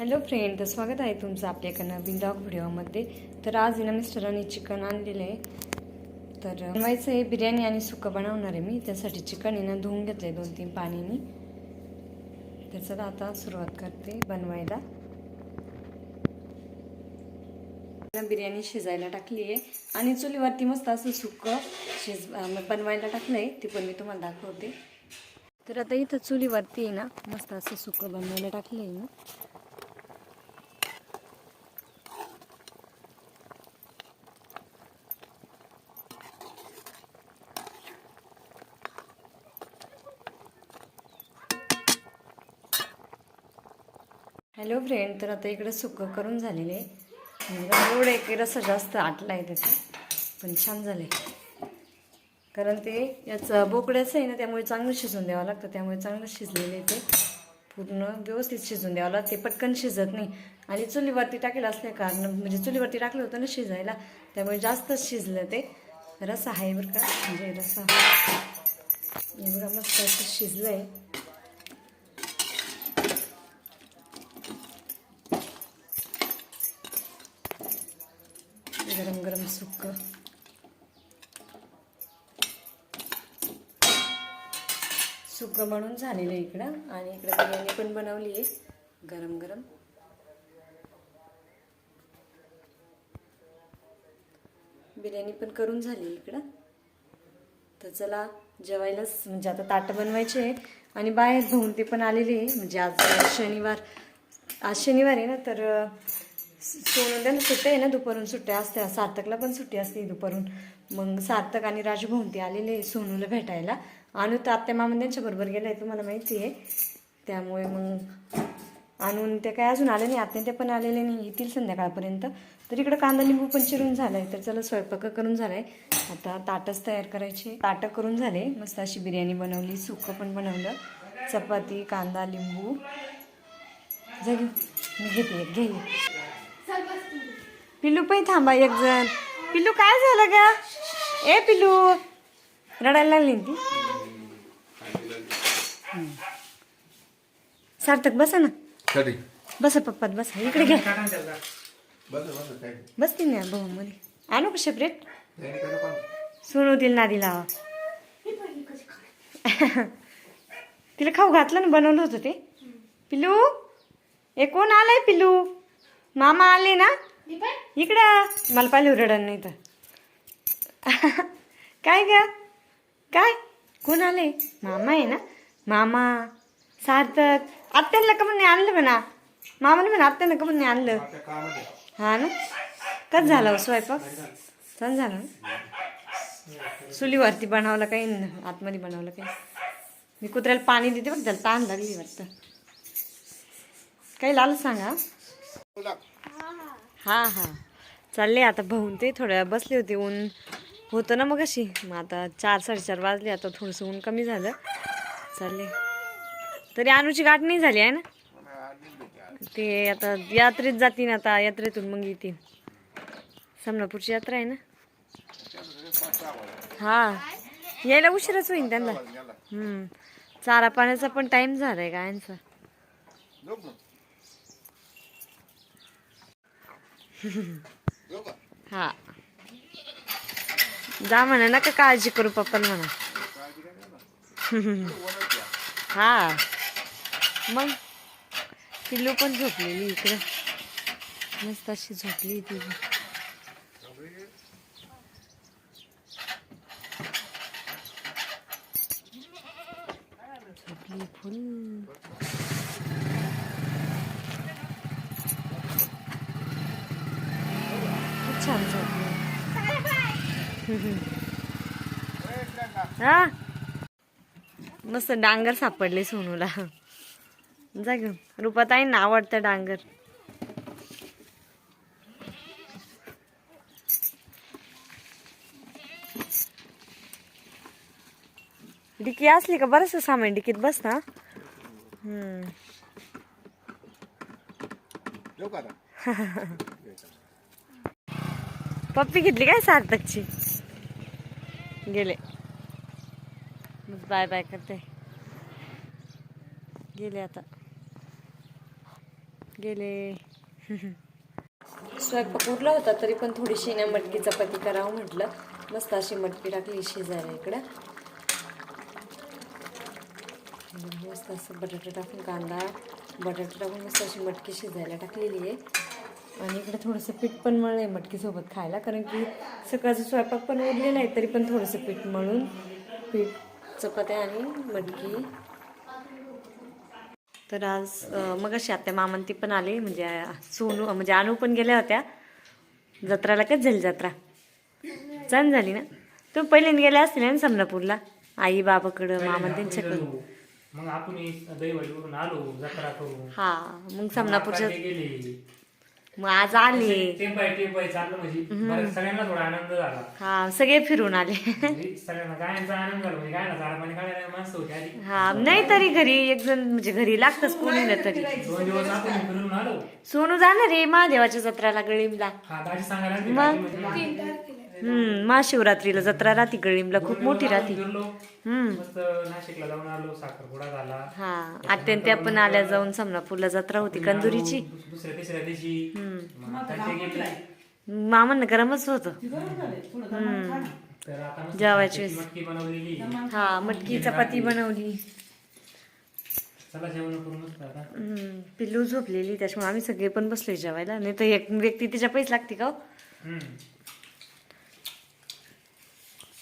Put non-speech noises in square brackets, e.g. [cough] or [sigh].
Hello friend तर स्वागत आहे तुमचं आपल्या एका नवीन ब्लॉग व्हिडिओमध्ये. तर आज आहे ना मिस्टरांनी चिकन आणलेलं आहे. तर बनवायचं आहे बिर्याणी आणि सुकं बनवणार आहे मी. त्यासाठी चिकन आहे ना धुवून घेतलं आहे दोन तीन पाणीनी तर आता सुरुवात करते बनवायला. बिर्याणी शिजायला टाकली आहे. आणि चुलीवरती मस्त असं सुकं शिज बनवायला टाकलं आहे ते पण मी तुम्हाला दाखवते. तर आता इथं चुलीवरती आहे ना मस्त असं सुकं बनवायला टाकलं आहे ना हॅलो फ्रेंड तर आता इकडं सुकं करून झालेले एवढं एक रस्सा जास्त आटला आहे त्याचा पण छान झाले कारण ते याचं बोकड्याचं आहे ना त्यामुळे चांगलं शिजून द्यावं लागतं. त्यामुळे चांगलं शिजलेलं आहे ते. पूर्ण व्यवस्थित शिजून द्यावं लागतं. ते पटकन शिजत नाही. आणि चुलीवरती टाकेल असल्या कारण म्हणजे चुलीवरती टाकलं होतं ना शिजायला त्यामुळे जास्त शिजलं ते. रस्सा आहे बरं का? म्हणजे रस्सा. हे बघा मस्त असं शिजलं आहे गरम गरम सुक्क. सुक्क म्हणून झालेलं आहे इकडं. आणि इकडं बिर्याणी पण बनवली आहे. गरम गरम. बिर्याणी पण करून झाली इकडं. तर चला जेवायलाच म्हणजे आता ताटं बनवायचे आहे आणि बाहेर भाऊन ते पण आलेले आहे. म्हणजे आज शनिवार आज शनिवार आहे ना तर अं, सोनूला ना सुट्ट्या आहे ना दुपारून सुट्ट्या असत्या. सार्थकला पण सुट्टी असते दुपारून. मग सार्थक आणि राजू आलेले आहे सोनूला भेटायला. आणू तर आत्या मामा त्यांच्याबरोबर गेला आहे तुम्हाला माहिती आहे. त्यामुळे मग आणून ते काय अजून आले नाही आत्या ते पण आलेले नाही येतील संध्याकाळपर्यंत. तर इकडं कांदा लिंबू पण चिरून झालाय तर चला स्वयंपाक करून झालाय. आता ताटच तयार करायचे. ताटं करून झाले मस्त अशी बिर्याणी बनवली सुकं पण बनवलं. चपाती कांदा लिंबू. जा घेऊ मी घेते घे पिल्लू पण थांबा एक जण. पिल्लू काय झालं का ए पिल्लू. रडायला लागली ती. सार्थक बसा ना. कधी? बसा पप्पात बसा. इकडे घ्या. बस बस काय बसतील ना भाऊ मध्ये आणू का सेपरेट सोनू दिल नादी लावा. [laughs] तिला खाऊ घातलं ना बनवलं होतं ते. पिल्लू ए कोण आलंय पिल्लू? मामा आले ना? इकडं मला पाहिलं रडण नाही तर. काय ग? काय? कोण आले? मामा आहे ना? मामा सार्थक. आत्यांना का म्हणून आणलं म्हणा? मामाने म्हणा आत्यांना का म्हणून आणलं? हा ना? कच झाला हो स्वयंपाक? छान झाला? ना चुलीवरती बनवलं काही आतमध्ये बनवलं काही. मी कुत्र्याला पाणी देते बघ त्याला ताण लागली वाटतं. काही लाल सांगा हा हा. चालले आता भाऊन ते थोड्या वेळ बसले होते ऊन होतं ना मग अशी मग आता चार साडेचार वाजले आता थोडंसं ऊन कमी झालं. चालले. तरी अनुची गाठ नाही झाली आहे ना? ते आता यात्रेत जातील आता यात्रेतून मग येतील. समनापूरची यात्रा आहे ना? हा. यायला उशीरच होईल त्यांना. हम्म. चारा पाण्याचा पण टाइम झालाय गायांचा हा. जा म्हणा नका काळजी करू पप्पाला म्हणा. हा. मग? पिल्लू पण झोपलेली इकडं. मस्त अशी झोपली ती. झोपली फुल खूप छान झोपली हा? मस्त डांगर सापडले सोनूला. जा घेऊन रुपाताईंना आवडतं डांगर. डिकी असली का बरंच सामान डिकीत का आता? [laughs] पप्पी घेतली काय सार्थकची? गेले. बाय बाय करते. गेले आता. गेले. [laughs] स्वयंपाक उरला होता तरी पण थोडीशी ना मटकी चपाती करावं म्हटलं. मस्त अशी मटकी टाकली शिजायला इकडं. मस्त असं बटाटा टाकून कांदा बटाटा टाकून मस्त अशी मटकी शिजायला टाकलेली आहे. आणि इकडे थोडंसं पीठ पण मळलं आहे मटकीसोबत खायला कारण की सकाळचा स्वयंपाक पण उरलेला आहे तरी पण थोडंसं पीठ मळून पीठ चपात्या आणि मटकी. तर आज मग अशी आत्या मामन ती पण आली म्हणजे सोनू म्हणजे अनु पण गेल्या होत्या. जत्राला कच झाली जत्रा? छान झाली ना? तुम्ही पहिल्यांदा गेल्या असतील ना समनापूरला आई बाबाकडं मामन त्यांच्याकडं मग आपण दहीवाडीवरून आलो जत्रा करू हा मग समनापूरच्या मग आज आले टेप बाय टेप बाय चाललं म्हणजे बरं, सगळ्यांना थोडा आनंद झाला. हा सगळे फिरून आले. म्हणजे सगळ्यांना गायांचा आनंद झाला म्हणजे गायला झाडा पाणी काढायला माणसं होती आधी. हा नाही तरी घरी एक जण म्हणजे घरी लागतच कोणी ना तरी. दोन दिवस आपण फिरून आलो. सोनू जाणार रे महादेवाच्या जत्रेला गळीमला हा दाजी सांगायला लागली, मग? दाजी म्हणजे हम्म महाशिवरात्रीला जत्रा राहते गळीमला खूप मोठी राहते. हम्म. मस्त नाशिकला जाऊन आलो साखरपुडा झाला. हा आत्यान त्या पण आल्या जाऊन समनापूरला जत्रा होती कंदुरीची. आलो, दुसऱ्या तिसऱ्या दिवशी मग त्यांचे गेले. मामांना गरमच होत. तर आता मस्त जेवायची वेळेस. मटकी बनवलेली. हा मटकी चपाती बनवली. चला जेवण करू मस्त आता. हम्म, पिल्लू झोपलेली त्याच्यामुळे आम्ही सगळे पण बसलोय जेवायला. नाही तर एक व्यक्ती तिच्या पैसे लागते का हो? हम्म.